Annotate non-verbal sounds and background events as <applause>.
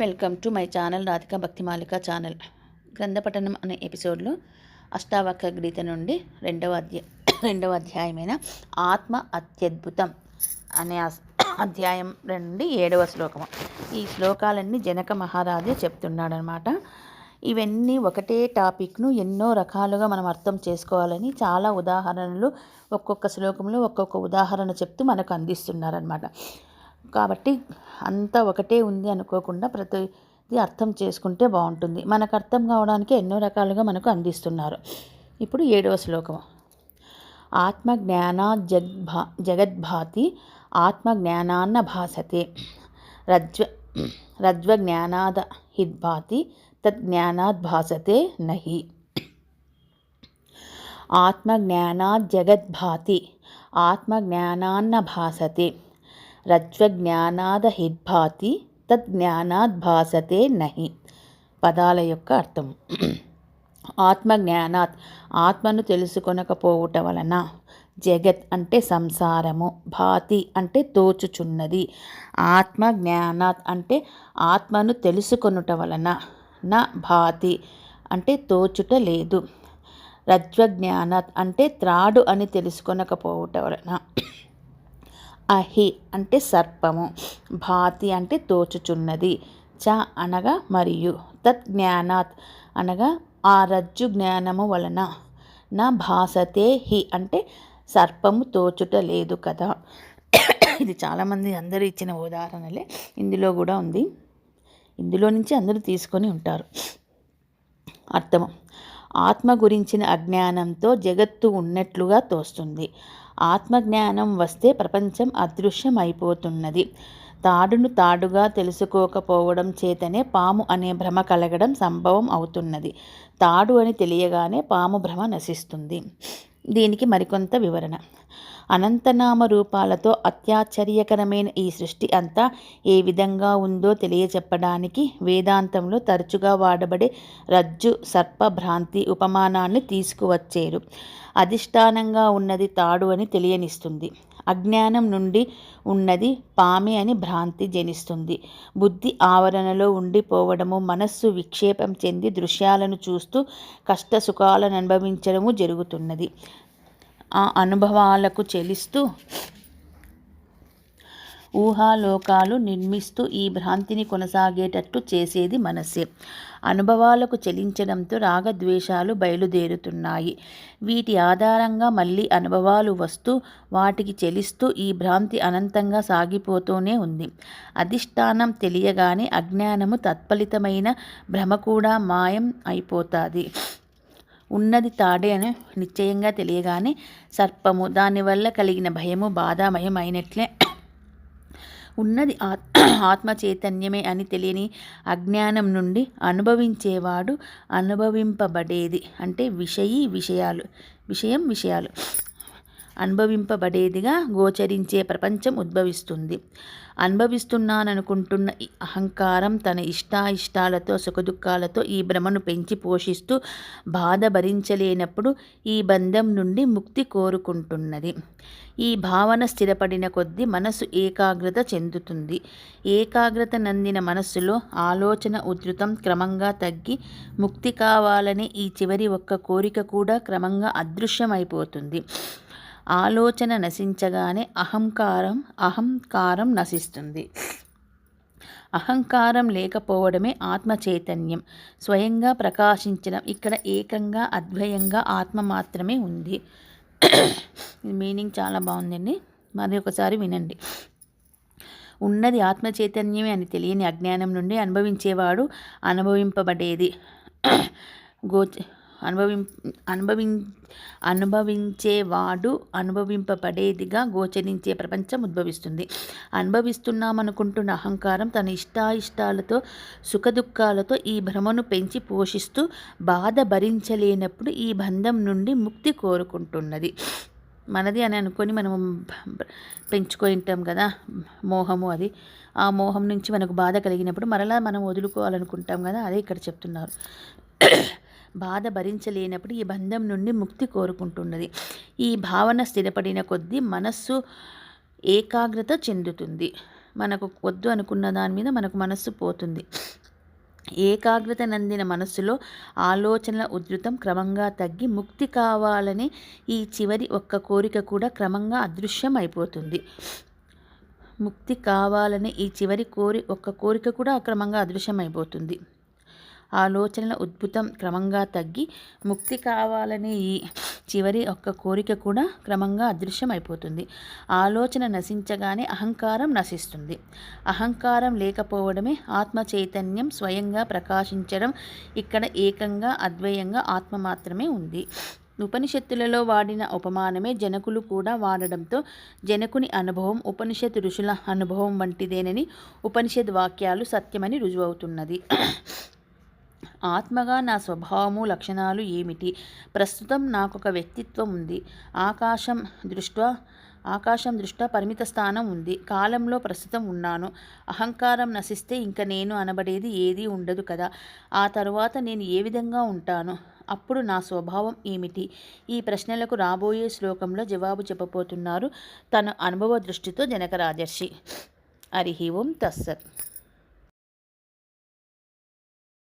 Welcome to my channel Radhika Bhaktimalika channel. గ్రంథపఠనం అనే ఎపిసోడ్లో అష్టావక్ర గీత నుండి రెండవ అధ్యాయ <coughs> రెండవ అధ్యాయమైన ఆత్మ అత్యద్భుతం అనే అధ్యాయం నుండి ఏడవ శ్లోకము. ఈ శ్లోకాలన్నీ జనక మహారాజే చెప్తున్నాడనమాట. ఇవన్నీ ఒకటే టాపిక్ను ఎన్నో రకాలుగా మనం అర్థం చేసుకోవాలని చాలా ఉదాహరణలు ఒక్కొక్క శ్లోకంలో ఒక్కొక్క ఉదాహరణ చెప్తూ మనకు అందిస్తున్నారనమాట. కాబట్టి అంతా ఒకటే ఉంది అనుకోకుండా ప్రతిది అర్థం చేసుకుంటే బాగుంటుంది. మనకు అర్థం కావడానికి ఎన్నో రకాలుగా మనకు అందిస్తున్నారు. ఇప్పుడు ఏడవ శ్లోకం. ఆత్మ జ్ఞాన జగ్భా జగద్భాతి ఆత్మ జ్ఞానాన్న భాసతే. రజ్వ రజ్వ జ్ఞానాద హిద్భాతి తద్జ్ఞానాద్ భాసతే నహి. ఆత్మజ్ఞానాత్ జగద్భాతి ఆత్మజ్ఞానాన్న భాసతే. రజ్వజ్ఞానాదహిద్భాతి తజ్ఞానాద్భాసతే భాసతే నహి. పదాల యొక్క అర్థం. ఆత్మజ్ఞానాత్ ఆత్మను తెలుసుకొనకపోవుట వలన జగత్ అంటే సంసారము భాతి అంటే తోచుచున్నది. ఆత్మ జ్ఞానాత్ అంటే ఆత్మను తెలుసుకొనుట వలన నా భాతి అంటే తోచుట లేదు. రజ్వజ్ఞానాత్ అంటే త్రాడు అని తెలుసుకొనకపోవుట వలన అహి అంటే సర్పము భాతి అంటే తోచుచున్నది చ అనగా మరియు తత్ జ్ఞానాత్ అనగా ఆ రజ్జు జ్ఞానము వలన. నా భాసతే హి అంటే సర్పము తోచుట లేదు కదా. ఇది చాలామంది అందరూ ఇచ్చిన ఉదాహరణలే. ఇందులో కూడా ఉంది. ఇందులో నుంచి అందరూ తీసుకొని ఉంటారు. అర్థము. ఆత్మ గురించిన అజ్ఞానంతో జగత్తు ఉన్నట్లుగా తోస్తుంది. ఆత్మజ్ఞానం వస్తే ప్రపంచం అదృశ్యం అయిపోతున్నది తాడును తాడుగా తెలుసుకోకపోవడం చేతనే పాము అనే భ్రమ కలగడం సంభవం అవుతున్నది. తాడు అని తెలియగానే పాము భ్రమ నశిస్తుంది. దీనికి మరికొంత వివరణ. అనంతనామ రూపాలతో అత్యాశ్చర్యకరమైన ఈ సృష్టి అంతా ఏ విధంగా ఉందో తెలియచెప్పడానికి వేదాంతంలో తరచుగా వాడబడే రజ్జు సర్ప భ్రాంతి ఉపమానాన్ని తీసుకువచ్చేరు. అధిష్టానంగా ఉన్నది తాడు అని తెలియనిస్తుంది. అజ్ఞానం నుండి ఉన్నది పామి అని భ్రాంతి జనిస్తుంది. బుద్ధి ఆవరణలో ఉండిపోవడము మనస్సు విక్షేపం చెంది దృశ్యాలను చూస్తూ కష్ట సుఖాలను అనుభవించడము జరుగుతున్నది. ఆ అనుభవాలకు చెలిస్తూ ఊహాలోకాలు నిర్మిస్తూ ఈ భ్రాంతిని కొనసాగేటట్టు చేసేది మనసే. అనుభవాలకు చెలించడంతో రాగద్వేషాలు బయలుదేరుతున్నాయి. వీటి ఆధారంగా మళ్ళీ అనుభవాలు వస్తూ వాటికి చెలిస్తూ ఈ భ్రాంతి అనంతంగా సాగిపోతూనే ఉంది. అధిష్టానం తెలియగానే అజ్ఞానము తత్ఫలితమైన భ్రమ కూడా మాయం అయిపోతుంది. ఉన్నది తాడే అని నిశ్చయంగా తెలియగానే సర్పము దానివల్ల కలిగిన భయము బాధామయం అయినట్లే ఉన్నది ఆత్మ చైతన్యమే అని తెలియని అజ్ఞానం నుండి అనుభవించేవాడు అనుభవింపబడేది. అంటే విషయీ విషయాలు విషయం విషయాలు. అనుభవింపబడేదిగా గోచరించే ప్రపంచం ఉద్భవిస్తుంది. అనుభవిస్తున్నాననుకుంటున్న అహంకారం తన ఇష్టాయిష్టాలతో సుఖదుఖాలతో ఈ భ్రమను పెంచి పోషిస్తూ బాధ భరించలేనప్పుడు ఈ బంధం నుండి ముక్తి కోరుకుంటున్నది. ఈ భావన స్థిరపడిన కొద్దీ మనసు ఏకాగ్రత చెందుతుంది. ఏకాగ్రత నందిన మనస్సులో ఆలోచన ఉధృతం క్రమంగా తగ్గి ముక్తి కావాలనే ఈ చివరి ఒక్క కోరిక కూడా క్రమంగా అదృశ్యమైపోతుంది. ఆలోచన నశించగానే అహంకారం అహంకారం నశిస్తుంది. అహంకారం లేకపోవడమే ఆత్మ చైతన్యం స్వయంగా ప్రకాశించడం ఇక్కడ ఏకంగా అద్వయంగా ఆత్మ మాత్రమే ఉంది. మీనింగ్ చాలా బాగుందండి. మరి ఒకసారి వినండి. ఉన్నది ఆత్మ చైతన్యమే అని తెలియని అజ్ఞానం నుండి అనుభవించేవాడు అనుభవింపబడేది. గోచ అనుభవిం అనుభవిం అనుభవించేవాడు అనుభవింపబడేదిగా గోచరించే ప్రపంచం ఉద్భవిస్తుంది. అనుభవిస్తున్నామనుకుంటున్న అహంకారం తన ఇష్టాయిష్టాలతో సుఖదుఖాలతో ఈ భ్రమను పెంచి పోషిస్తూ బాధ భరించలేనప్పుడు ఈ బంధం నుండి ముక్తి కోరుకుంటున్నది. మనది అని అనుకొని మనం పెంచుకొని ఉంటాం కదా మోహము అది. ఆ మోహం నుంచి మనకు బాధ కలిగినప్పుడు మరలా మనం వదులుకోవాలనుకుంటాం కదా అదే ఇక్కడ చెప్తున్నారు. బాధ భరించలేనప్పుడు ఈ బంధం నుండి ముక్తి కోరుకుంటున్నది. ఈ భావన స్థిరపడిన కొద్దీ మనస్సు ఏకాగ్రత చెందుతుంది. మనకు వద్దు అనుకున్న దాని మీద మనకు మనస్సు పోతుంది. ఏకాగ్రత నందిన మనస్సులో ఆలోచనల ఉధృతం క్రమంగా తగ్గి ముక్తి కావాలని ఈ చివరి ఒక్క కోరిక కూడా క్రమంగా అదృశ్యం అయిపోతుంది ముక్తి కావాలని ఈ చివరి కోరి ఒక్క కోరిక కూడా అక్రమంగా అదృశ్యం అయిపోతుంది ఆలోచనల ఉద్భుతం క్రమంగా తగ్గి ముక్తి కావాలనే ఈ చివరి ఒక్క కోరిక కూడా క్రమంగా అదృశ్యం అయిపోతుంది ఆలోచన నశించగానే అహంకారం నశిస్తుంది. అహంకారం లేకపోవడమే ఆత్మ చైతన్యం స్వయంగా ప్రకాశించడం ఇక్కడ ఏకంగా అద్వయంగా ఆత్మ మాత్రమే ఉంది. ఉపనిషత్తులలో వాడిన ఉపమానమే జనకులు కూడా వాడడంతో జనకుని అనుభవం ఉపనిషత్ ఋషుల అనుభవం వంటిదేనని ఉపనిషత్ వాక్యాలు సత్యమని రుజువవుతున్నది. ఆత్మగా నా స్వభావము లక్షణాలు ఏమిటి? ప్రస్తుతం నాకు ఒక వ్యక్తిత్వం ఉంది. ఆకాశం దృష్ట్యా ఆకాశం దృష్ట్యా పరిమిత స్థానం ఉంది. కాలంలో ప్రస్తుతం ఉన్నాను. అహంకారం నశిస్తే ఇంక నేను అనబడేది ఏదీ ఉండదు కదా. ఆ తరువాత నేను ఏ విధంగా ఉంటాను? అప్పుడు నా స్వభావం ఏమిటి? ఈ ప్రశ్నలకు రాబోయే శ్లోకంలో జవాబు చెప్పబోతున్నారు తన అనుభవ దృష్టితో జనక రాజర్షి హరి ఓం తస్సత్